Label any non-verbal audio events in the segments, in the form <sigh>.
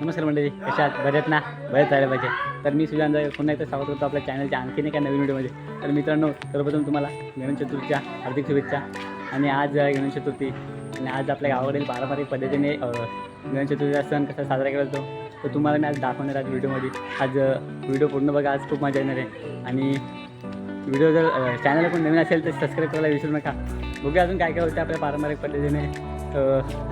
नमस्कार मंडळी कशात बरेत ना? बरेच राहिले पाहिजे. तर मी सुजान जाय पुन्हा एकदा स्वागत करतो आपल्या चॅनलच्या आणखीन एका नवीन व्हिडिओमध्ये. तर मित्रांनो सर्वप्रथम तुम्हाला गणेश चतुर्थीच्या हार्दिक शुभेच्छा. आणि आज गणेश चतुर्थी. आणि आज आपल्या गावाकडील पारंपरिक पद्धतीने गणेश चतुर्थीचा सण कसा साजरा केला जातो तर तुम्हाला मी आज दाखवणार आहे व्हिडिओमध्ये. आज व्हिडिओ पूर्ण बघा आज खूप मजा येणार आहे. आणि व्हिडिओ जर चॅनल पण नवीन असेल तर सबस्क्राईब करायला विसरू नका. बघूया अजून काय काय होतं आपल्या पारंपरिक पद्धतीने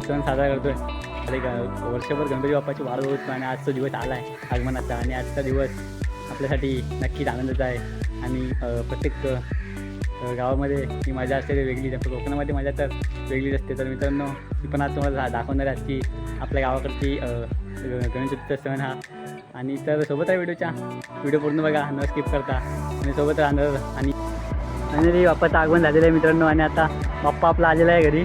सण साजरा करतो आहे आपले ग वर्षभर गणपती बाप्पाची वाढ होत आणि आजचा दिवस आला आहे आगमनाचा आणि आजचा दिवस आपल्यासाठी नक्कीच आनंदाचा आहे. आणि प्रत्येक गावामध्ये ही मजा असते ती वेगळीच कोकणामध्ये मजा तर वेगळीच असते. तर मित्रांनो मी पण आज तुम्हाला दाखवणार आहे की आपल्या गावाकडची गणेश चतुर्थीचा सण हा. आणि तर सोबत आहे व्हिडिओच्या. व्हिडिओ पूर्ण बघा न स्किप करता. आणि सोबत राहणार आणि आणि बाप्पाचं आगमन झालेलं आहे मित्रांनो. आणि आता बाप्पा आपला आलेला आहे घरी.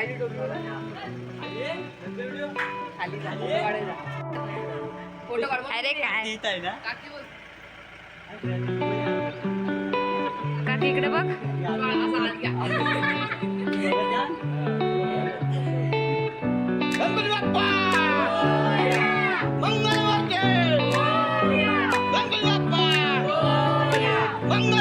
बघा. खाली फोटो काढ अरे काय? काकी बघ काकी इकडे बघ. असा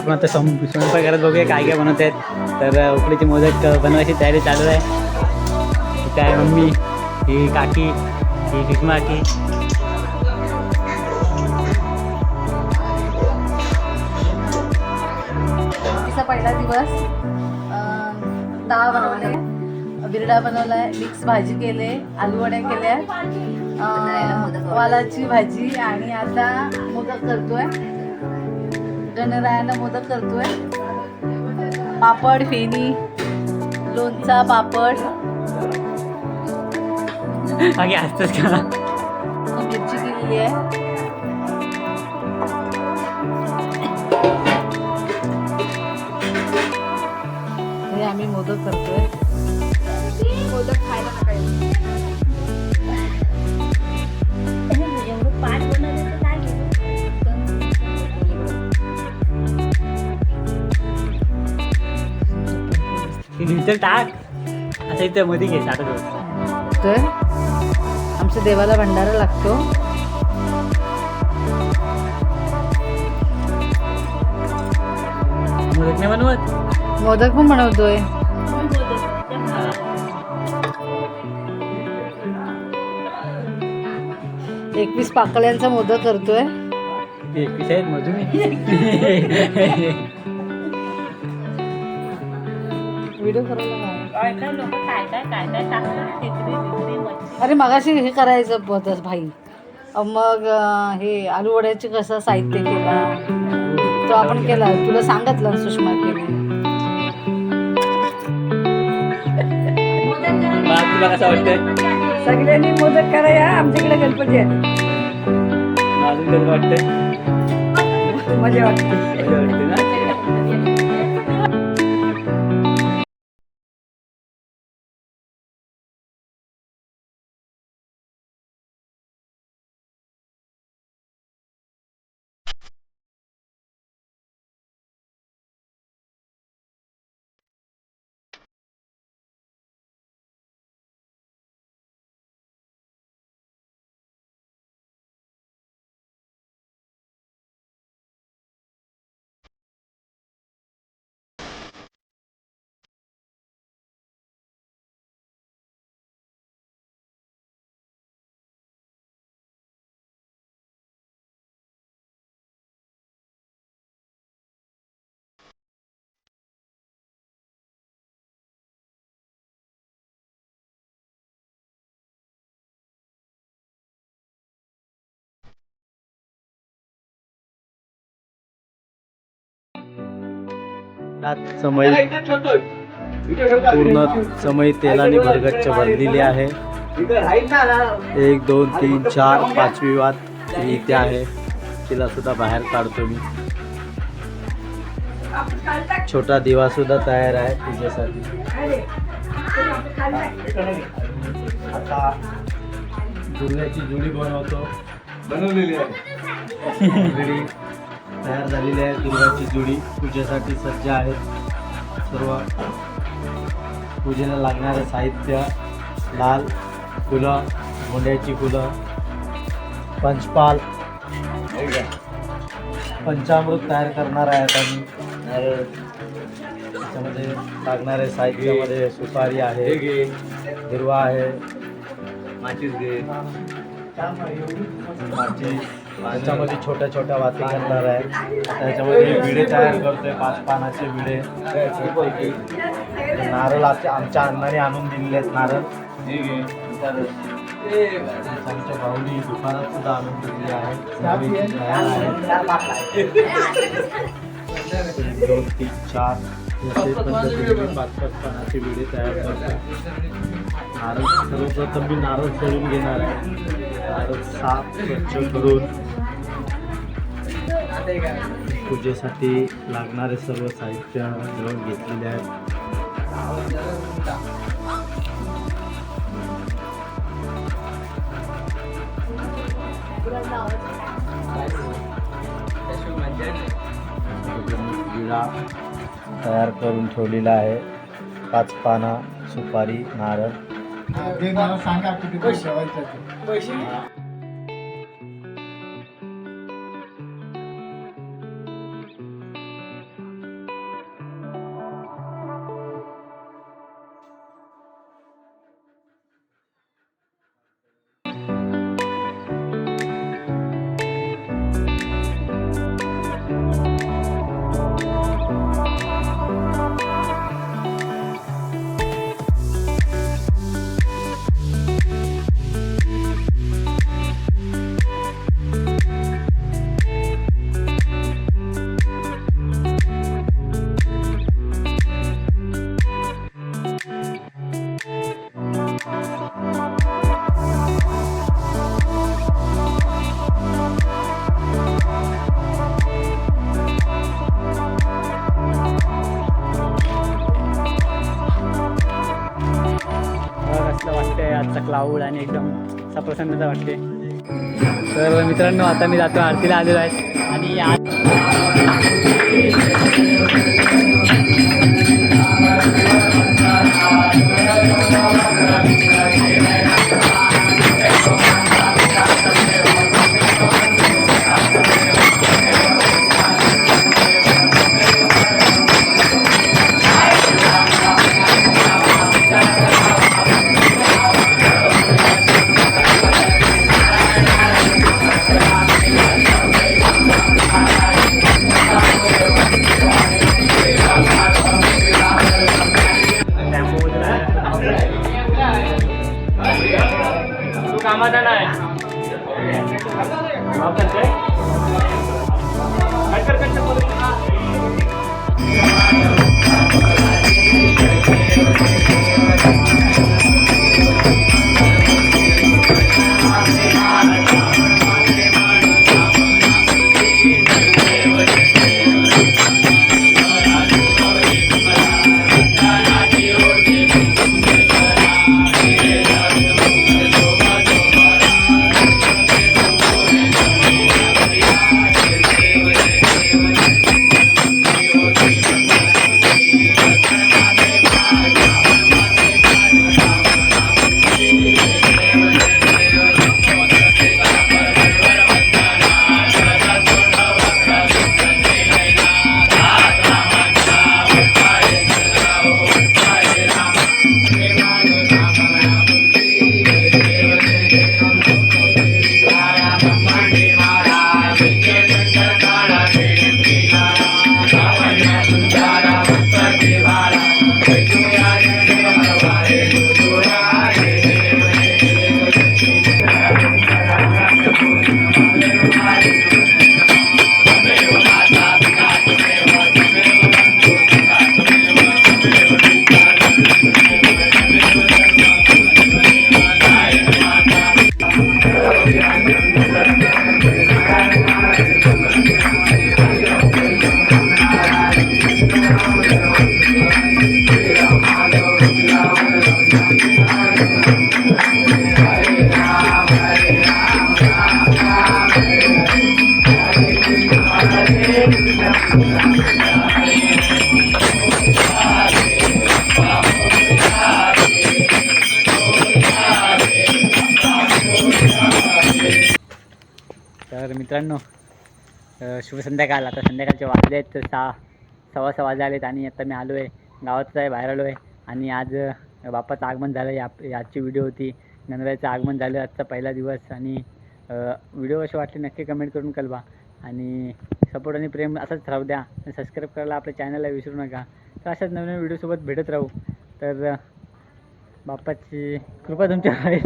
आपण आता सं स्वयंपाक करत बघूया काय काय बनवत आहेत. तर उकडीची मोदक बनवायची तयारी चालू आहे. काय मम्मी ही काकी ही किस्मा काकी तिचा पहिला दिवस अं, डाळ बनवले बिरडा बनवलाय मिक्स भाजी केले आलू वड्या केल्या वालाची भाजी आणि आता मोदक करतोय. गणरायाला मोदक करतोय. पापड फेणी लोणचा पापड. बाकी असतंच का? मिरची केलेली आहे. हे आम्ही मोदक करतोय. मोदक खायला नका ती डिजिटल टाक. असं इथे मध्ये घे होतं. तर आमच्या देवाला भंडारा लागतो. मोदक नाही बनवत? मोदक पण बनवतोय. एकवीस पाकळ्यांचा मोदक करतोय. एकवीस आहेत मजुरी <laughs> व्हिडिओ करायला अरे मगाशी हे करायचं होतं भाई. मग हे आलू वड्याचे कसं साहित्य केला? तो आपण केला. तुला सांगितलं सुषमा केली. तुला कसं वाटतंय? सगळ्यांनी मोदक करा या. आमच्याकडे गणपती आहे. मग अजून कसं वाटतंय? मजा वाटते. बरं वाटतंय ना? समय पूर्ण समय तेलाने भरगच्च भरलेली आहे. एक दोन तीन चार पाचवी वात ही इथे आहे. तिला सुद्धा बाहेर काढतो मी. छोटा दिवा सुद्धा तयार आहे पूजेसाठी. आता दुर्गाची जुडी बनवतो. बनवलेली आहे. <laughs> तयार झालेली आहे दुर्गाची जुडी. पूजेसाठी सज्ज आहे सर्व. पूजेला लागणारं साहित्य लाल फुलं गोंड्याची फुलं पंचपाल. पंचामृत तयार करणार आहेत आम्ही त्याच्यामध्ये लागणारे साहित्यामध्ये सुपारी आहे हिरवा आहे माचीस घे माची त्याच्यामध्ये छोट्या छोट्या वाती करणार आहे. त्याच्यामध्ये विडे तयार करतोय पाच पानाचे विडे. नारळ आमच्या आमच्या अण्णाने आणून दिलेले आहेत नारळ. आमच्या भाऊनी दुकानात सुद्धा आणून दिलेली आहे आहे. दोन तीन चार पाच पाच पानाचे विडे तयार करतो नारळ सर्वप्रथम मी नारळ सोडून घेणार आहे. नारळ साफ स्वच्छ करून पूजेसाठी लागणारे सर्व साहित्य घेऊन घेतलेले आहेत. विडा तयार करून ठेवलेला आहे. पाच पाना सुपारी नारळ. आजचा क्लाऊड आणि एकदम असा प्रसन्नता वाटते. तर मित्रांनो आता मी जातो आरतीला आलेलो आहे. आणि आज ಕಟ್ಟ तर मित्रांनो शुभ संध्याकाळ. आता संध्याकाळचे वाजले आहेत सहा सव्वा सहा वाजले आहेत आणि आता मी आलो आहे गावातच आहे बाहेर आलो आहे आणि आज बापाचं आगमन झालं या आजची व्हिडिओ होती नंदराचं आगमन झालं आजचा पहिला दिवस. आणि व्हिडिओ असे वाटले नक्की कमेंट करून कळवा. आणि सपोर्ट आणि प्रेम असंच राहू द्या. आणि सबस्क्राईब करायला आपल्या चॅनलला विसरू नका. तर अशाच नवीन व्हिडिओसोबत भेटत राहू. तर बाप्पाची कृपा तुमच्या आहे.